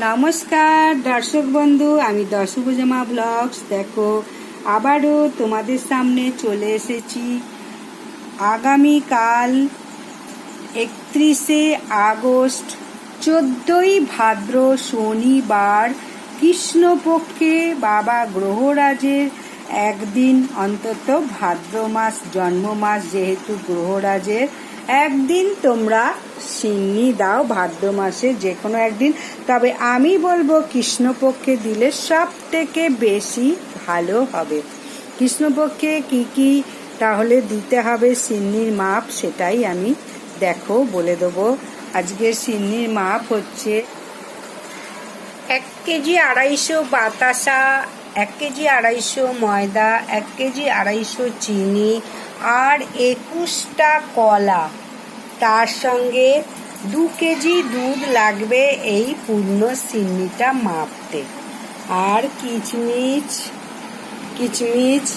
নমস্কার, দর্শক বন্ধু, আমি দশভুজমা ব্লগস। দেখো, আবারও তোমাদের সামনে চলে এসেছি। আগামীকাল একত্রিশে আগস্ট, চোদ্দই ভাদ্র শনিবার, কৃষ্ণপক্ষে বাবা গ্রহরাজের একদিন অন্তত ভাদ্র মাস জন্ম মাস যেহেতু গ্রহরাজের। একদিন তোমরা সিন্নি দাও ভাদ্র মাসে যে কোনো একদিন। তবে আমি বলব, কৃষ্ণপক্ষে দিলে সব থেকে বেশি ভালো হবে। কৃষ্ণপক্ষে কি কি তাহলে দিতে হবে সিন্নির মাপ সেটাই আমি দেখো, বলে দেবো। আজকের সিন্নির মাপ হচ্ছে এক কেজি আড়াইশো বাতাসা, এক কেজি আড়াইশো ময়দা, এক কেজি আড়াইশো চিনি, আর একুশটা কলা। তার সঙ্গে দু কেজি দুধ লাগবে এই পূর্ণ সিন্নিটা মাপতে। আর কিচমিচ কিচমিচ,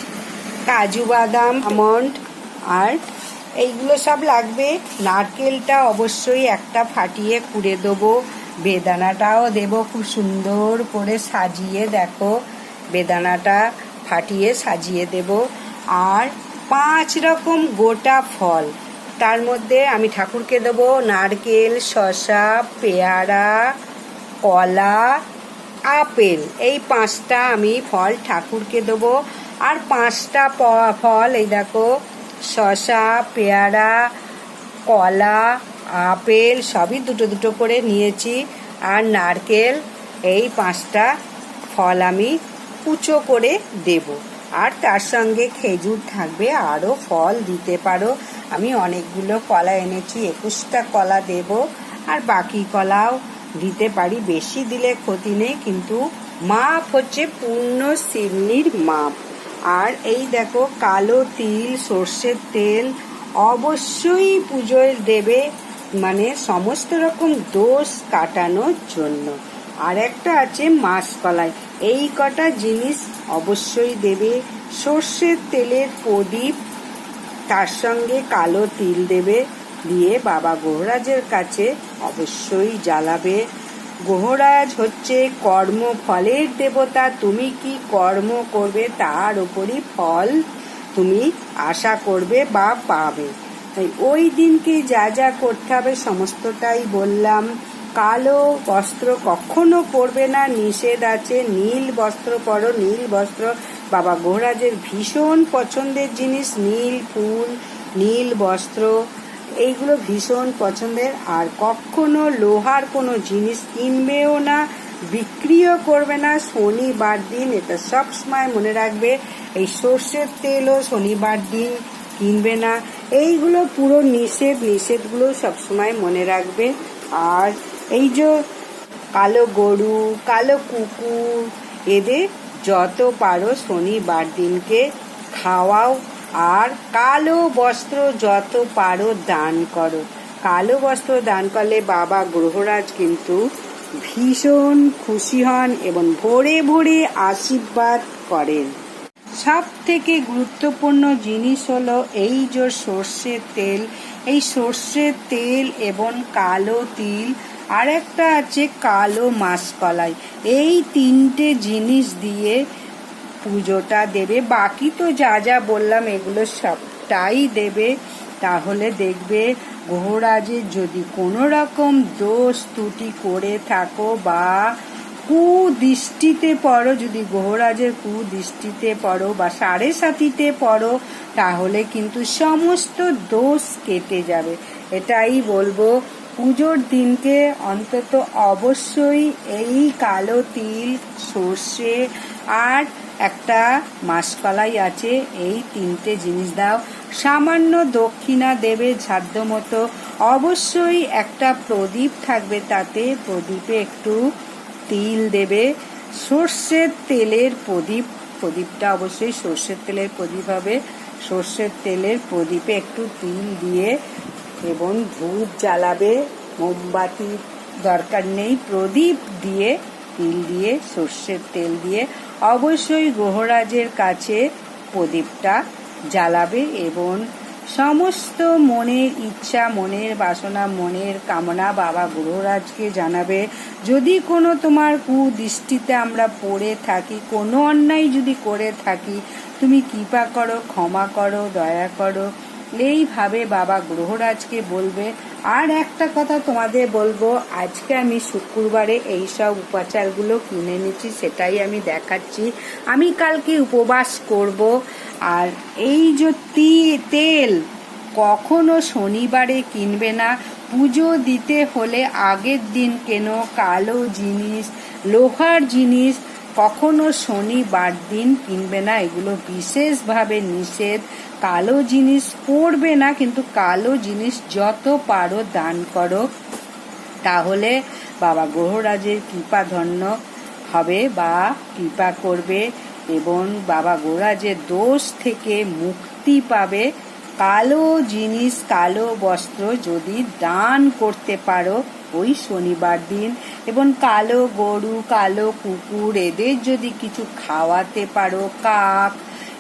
কাজু বাদাম, আমন্ড, আর এইগুলো সব লাগবে। নারকেলটা অবশ্যই একটা ফাটিয়ে কুড়ে দেবো। বেদানাটাও দেবো খুব সুন্দর করে সাজিয়ে দেখো। বেদানাটা ফাটিয়ে সাজিয়ে দেব। আর পাঁচ রকম গোটা ফল তার মধ্যে আমি ঠাকুরকে দেবো নারকেল, শসা, পেয়ারা, কলা, আপেল। এই পাঁচটা আমি ফল ঠাকুরকে দেবো। আর পাঁচটা ফল, এই দেখো, শসা, পেয়ারা, কলা, আপেল, সবই দুটো দুটো করে নিয়েছি। আর নারকেল, এই পাঁচটা ফল আমি কুচো করে দেব। আর তার সঙ্গে খেজুর থাকবে, আরও ফল দিতে পারো। আমি অনেকগুলো কলা এনেছি, একুশটা কলা দেব, আর বাকি কলাও দিতে পারি। বেশি দিলে ক্ষতি নেই, কিন্তু মাপ হচ্ছে পূর্ণ সিমনির মাপ। আর এই দেখো, কালো তিল, সর্ষের তেল অবশ্যই পুজোয় দেবে মানে সমস্ত রকম দোষ কাটানোর জন্য। আর একটা আছে মাসকলাই এই কটা জিনিস অবশ্যই দেবে। সর্ষের তেলের প্রদীপ তার সঙ্গে কালো তিল দেবে দিয়ে বাবা গোহরাজের কাছে অবশ্যই জ্বালাবে। গোহরাজ হচ্ছে কর্ম ফলের দেবতা, তুমি কি কর্ম করবে তার উপরই ফল তুমি আশা করবে বা পাবে। তাই ওই দিনকে যা যা করতে হবে সমস্তটাই বললাম। কালো বস্ত্র কখনো পরবে না, নিষেধ আছে, নীল বস্ত্র পরো, নীল বস্ত্র বাবা গোহরাজের ভীষণ পছন্দের জিনিস, নীল ফুল, নীল বস্ত্র, এইগুলো ভীষণ পছন্দের। আর কখনো লোহার কোনো জিনিস কিনবেও না, বিক্রিও করবে না। শনিবার দিন এটা সব সময় মনে রাখবে, এই সর্ষের তেলও শনিবার দিন কিনবে না। এইগুলো পুরো নিষেধ, নিষেধগুলো সবসময় মনে রাখবে। আর এই যে কালো গরু, কালো কুকুর, এদের যত পারো শনিবার দিনকে খাওয়াও আর কালো বস্ত্র যত পারো দান করো। কালো বস্ত্র দান করলে বাবা গ্রহরাজ কিন্তু ভীষণ খুশি হন এবং ভোরে ভোরে আশীর্বাদ করেন। সব থেকে গুরুত্বপূর্ণ জিনিস হলো এই যে সর্ষের তেল এই সর্ষের তেল এবং কালো তিল আর একটা আছে কালো মাসকলাই। এই তিনটে জিনিস দিয়ে পুজোটা দেবে। বাকি তো যা যা বললাম এগুলো সবটাই দেবে। তাহলে দেখবে গ্রহরাজের যদি কোনো রকম দোষ ত্রুটি করে থাকো বা কুদৃষ্টিতে পড়ো, যদি গ্রহরাজের কুদৃষ্টিতে পড়ো বা সাড়ে সাতিতে পড়ো, তাহলে কিন্তু সমস্ত দোষ কেটে যাবে। এটাই বলব, পুজোর দিনকে অন্তত অবশ্যই এই কালো তিল, সর্ষে আর একটা মাসকলাই আছে, এই তিনটে জিনিস দাও। সামান্য দক্ষিণা দেবে সাধ্য মতো। অবশ্যই একটা প্রদীপ থাকবে তাতে, প্রদীপে একটু তিল দেবে। সর্ষের তেলের প্রদীপ, প্রদীপটা অবশ্যই সর্ষের তেলের প্রদীপ হবে। সর্ষের তেলের প্রদীপে একটু তিল দিয়ে এবং ধূপ জ্বালাবে। মোমবাতি দরকার নেই। প্রদীপ দিয়ে, তিল দিয়ে, সর্ষের তেল দিয়ে অবশ্যই গ্রহরাজের কাছে প্রদীপটা জ্বালাবে এবং সমস্ত মনের ইচ্ছা, মনের বাসনা, মনের কামনা বাবা গ্রহরাজকে জানাবে। যদি কোনো তোমার কুদৃষ্টিতে আমরা পড়ে থাকি, কোনো অন্যায় যদি করে থাকি, তুমি কৃপা করো, ক্ষমা করো, দয়া করো। এইভাবে বাবা গ্রহরাজকে বলবে। আর একটা কথা তোমাদের বলব, আজকে আমি শুক্রবারে এই সব উপাচারগুলো কিনে নিচ্ছি সেটাই আমি দেখাচ্ছি। আমি কালকে উপবাস করব। আর এই যে তি- তেল। কখনো শনিবারে কিনবে না। পুজো দিতে হলে আগের দিন কেন কালো জিনিস, লোহার জিনিস, কখনো শনিবার দিন কিনবে না। এগুলো বিশেষভাবে নিষেধ। কালো জিনিস পরবে না, কিন্তু কালো জিনিস যত পারো দান করো। তাহলে বাবা গ্রহরাজের কৃপা ধন্য হবে বা কৃপা করবে এবং বাবা গোরাজের দোষ থেকে মুক্তি পাবে। কালো জিনিস, কালো বস্ত্র যদি দান করতে পারো ওই শনিবার দিন। এবং কালো গরু, কালো কুকুর, এদের যদি কিছু খাওয়াতে পারো, কাক,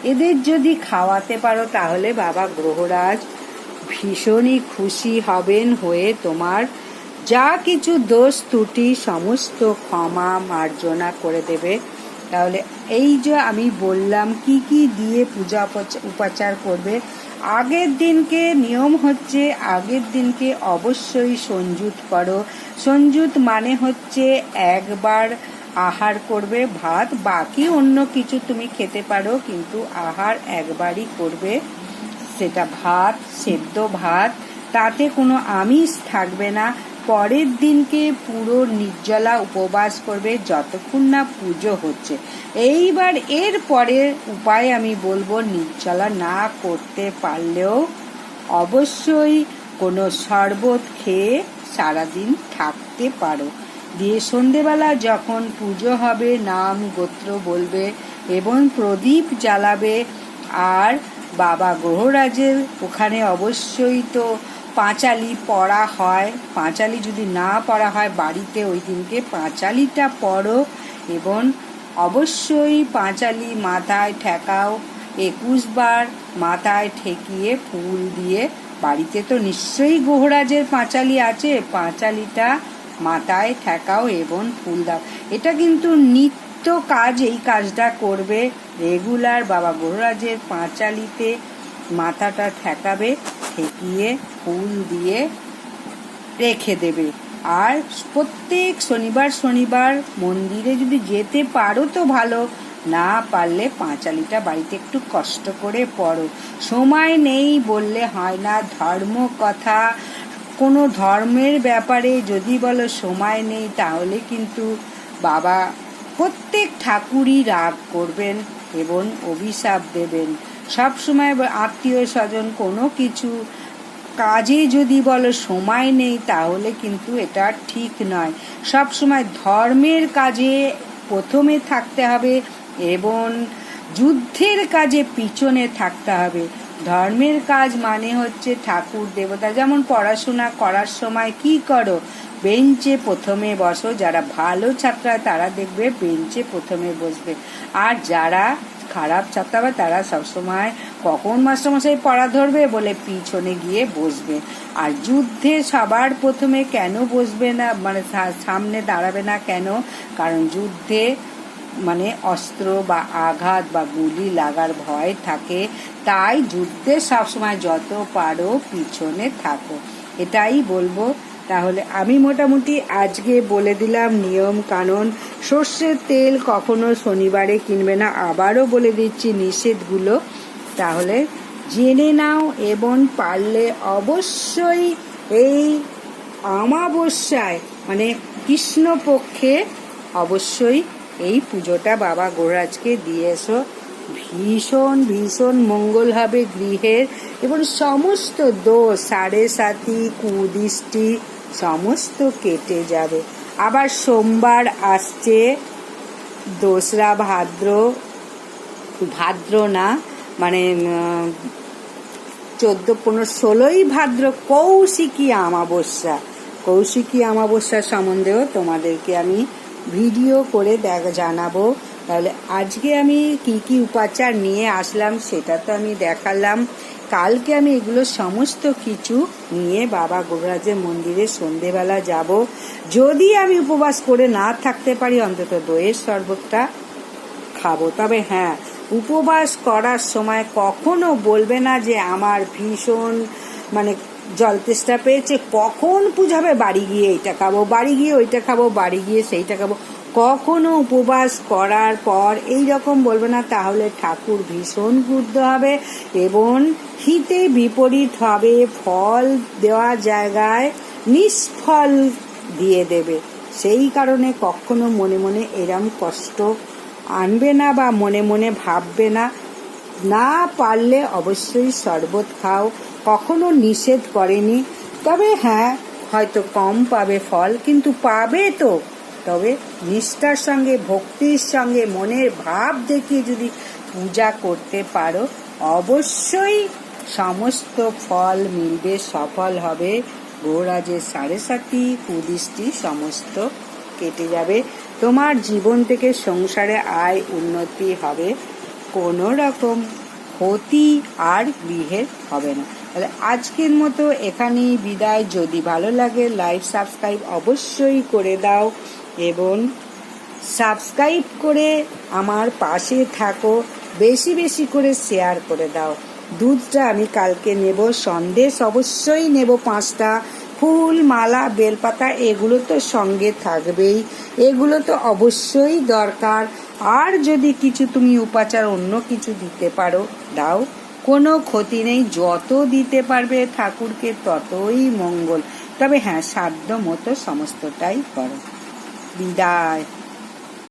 এদের যদি খাওয়াতে পারো, তাহলে বাবা গ্রহরাজ ভীষণই খুশি হবেন হয়ে তোমার যা কিছু দোষ, ত্রুটি, সমস্ত ক্ষমা মার্জনা করে দেবে। তাহলে এই যে আমি বললাম কি কি দিয়ে পূজা উপচ- উপাচার করবে, আগের দিনকে নিয়ম হচ্ছে, আগের দিনকে অবশ্যই সঞ্জুত করো। সঞ্জুত মানে হচ্ছে একবার আহার করবে, ভাত, বাকি অন্য কিছু তুমি খেতে পারো, কিন্তু আহার একবারই করবে। সেটা ভাত, সেদ্ধ ভাত, তাতে কোনো আমিষ থাকবে না। পরের দিনকে পুরো নির্জলা উপবাস করবে যতক্ষণ না পুজো হচ্ছে। এইবার এর পরের উপায় আমি বলব, নির্জলা না করতে পারলেও অবশ্যই কোনো শরবত খেয়ে সারাদিন থাকতে পারো। দিয়ে সন্ধেবেলা যখন পুজো হবে, নাম গোত্র বলবে এবং প্রদীপ জ্বালাবে। আর বাবা গ্রহরাজের ওখানে অবশ্যই তো পাঁচালি পড়া হয়। পাঁচালি যদি না পড়া হয়, বাড়িতে ওই দিনকে পাঁচালিটা পড়ো এবং অবশ্যই পাঁচালি মাথায় ঠেকাও। একুশ বার মাথায় ঠেকিয়ে ফুল দিয়ে, বাড়িতে তো নিশ্চয়ই গোহরাজের পাঁচালি আছে, পাঁচালিটা মাথায় ঠেকাও এবং ফুল দাও। এটা কিন্তু নিত্য কাজ এই কাজটা করবে। রেগুলার বাবা গোহরাজের পাঁচালিতে মাথাটা ঠেকাবে। ঠেকিয়ে ফুল দিয়ে রেখে দেবে। আর প্রত্যেক শনিবার শনিবার মন্দিরে যদি যেতে পারো তো ভালো। না পারলে পাঁচালিটা বাড়িতে একটু কষ্ট করে পড়ো। সময় নেই বললে হয় না ধর্ম কথা। কোনো ধর্মের ব্যাপারে যদি বলো সময় নেই তাহলে কিন্তু বাবা প্রত্যেক ঠাকুরই রাগ করবেন এবং অভিশাপ দেবেন। সব সময় আত্মীয় স্বজন কোনো কিছু কাজে যদি বলো সময় নেই, তাহলে কিন্তু এটা ঠিক নয়। সব সময় ধর্মের কাজে প্রথমে থাকতে হবে এবং যুদ্ধের কাজে পিছনে থাকতে হবে। ধর্মের কাজ মানে হচ্ছে ঠাকুর, দেবতা। যেমন পড়াশোনা করার সময় কি করো? বেঞ্চে প্রথমে বসো। যারা ভালো ছাত্র তারা দেখবে বেঞ্চে প্রথমে বসবে। আর যারা খারাপ ছাত্র হবে তারা সবসময় কখন মাস্টারমশাই পড়া ধরবে বলে পিছনে গিয়ে বসবে। আর যুদ্ধে সবার প্রথমে কেন বসবে না মানে সামনে দাঁড়াবে না কেন? কারণ যুদ্ধে মানে অস্ত্র বা আঘাত বা গুলি লাগার ভয় থাকে। তাই যুদ্ধে সবসময় যত পারো পিছনে থাকো। এটাই বলব তাহলে আমি মোটামুটি আজকে বলে দিলাম নিয়ম কানুন। সর্ষের তেল কখনো শনিবারে কিনবে না, আবারও বলে দিচ্ছি নিষেধগুলো। তাহলে জেনে নাও এবং পারলে অবশ্যই এই অমাবস্যায় মানে কৃষ্ণপক্ষে অবশ্যই এই পুজোটা বাবা গোরাজকে দিয়ে এসো। ভীষণ ভীষণ মঙ্গল হবে গৃহের এবং সমস্ত দোষ, সাড়ে সাথী কুদৃষ্টি সমস্ত কেটে যাবে। আবার সোমবার আসছে দোসরা ভাদ্র। ভাদ্র না মানে চোদ্দ, পনেরো, ষোলোই ভাদ্র কৌশিকী অমাবস্যা। কৌশিকী অমাবস্যা সম্বন্ধেও তোমাদেরকে আমি ভিডিও করে দেখ, জানাব। তাহলে আজকে আমি কি কি উপাচার নিয়ে আসলাম সেটা তো আমি দেখালাম। কালকে আমি এগুলো সমস্ত কিছু নিয়ে বাবা গুরুরাজের মন্দিরে সন্ধেবেলা যাব। যদি আমি উপবাস করে না থাকতে পারি, অন্তত দইয়ের শরবতটা খাব। তবে হ্যাঁ উপবাস করার সময় কখনো বলবে না যে আমার ভীষণ মানে জল তেষ্টা পেয়েছে। কখন বুঝাবে বাড়ি গিয়ে এইটা খাব, বাড়ি গিয়ে ওইটা খাব, বাড়ি গিয়ে সেইটা খাব। কখনো উপবাস করার পর এই রকম বলবে না, তাহলে ঠাকুর ভীষণ ক্রুদ্ধ হবে এবং হিতে বিপরীত হবে, ফল দেওয়া জায়গায় নিষ্ফল দিয়ে দেবে। সেই কারণে কখনো মনে মনে এরম কষ্ট আনবে না বা মনে মনে ভাববে না। না পারলে অবশ্যই শরবত খাও, কখনো নিষেধ করেনি। তবে হ্যাঁ হয়তো কম পাবে ফল, কিন্তু পাবে তো। তবে নিষ্ঠার সঙ্গে, ভক্তির সঙ্গে, মনের ভাব দেখিয়ে যদি পূজা করতে পারো, অবশ্যই সমস্ত ফল মিলবে, সফল হবে। গৌরাজের সাড়ে সাতি কুদৃষ্টি সমস্ত কেটে যাবে। তোমার জীবন থেকে সংসারে আয় উন্নতি হবে। কোনো রকম ক্ষতি আর গৃহের হবে না। তাহলে আজকের মতো এখানেই বিদায়। যদি ভালো লাগে, লাইক, সাবস্ক্রাইব অবশ্যই করে দাও। এবং সাবস্ক্রাইব করে আমার পাশে থাকো। বেশি বেশি করে শেয়ার করে দাও। দুধটা আমি কালকে নেব, সন্দেশ অবশ্যই নেব পাঁচটা। ফুল, মালা, বেলপাতা, এগুলো তো সঙ্গে থাকবেই। এগুলো তো অবশ্যই দরকার। আর যদি কিছু তুমি উপাচার অন্য কিছু দিতে পারো, দাও। কোনো ক্ষতি নেই, যত দিতে পারবে ঠাকুরকে ততই মঙ্গল। তবে হ্যাঁ সাধ্য মতো সমস্তটাই করো। বিদায়